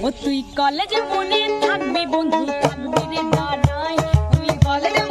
ও তুই কলেজে মনে থাকবি বন্ধু। থাকবি রে দাঁড়ায় তুই কলেজে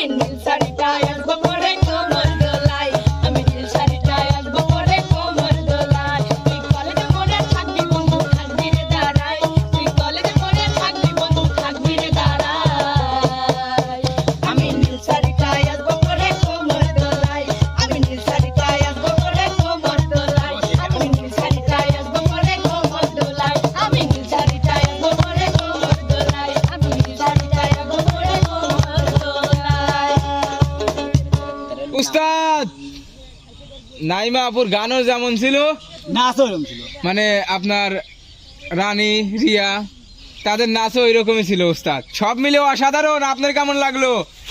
பெண்ணில் சனிதாய উস্তাদ নাইমা আপুর গানও যেমন ছিল নাচও এরকম ছিল। মানে আপনার রানী রিয়া তাদের নাচও এরকমই ছিল উস্তাদ সব মিলে অসাধারণ আপনার কেমন লাগল?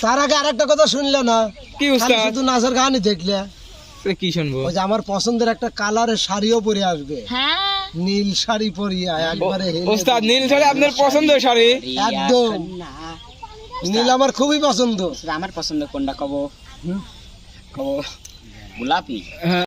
তার আগে আরেকটা কথা শুনলে না? কি উস্তাদ শুধু নাচের গানই দেখলে। কি শুনব? ওই যে আমার পছন্দের একটা কালারের শাড়িও পরে আসবে। হ্যাঁ। নীল শাড়ি পরিয়া একবারে উস্তাদ নীল শাড়ি আপনার পছন্দের শাড়ি? একদম। নীল আমার খুবই পছন্দ। আমার পছন্দ কোনটা কব? como un lápiz.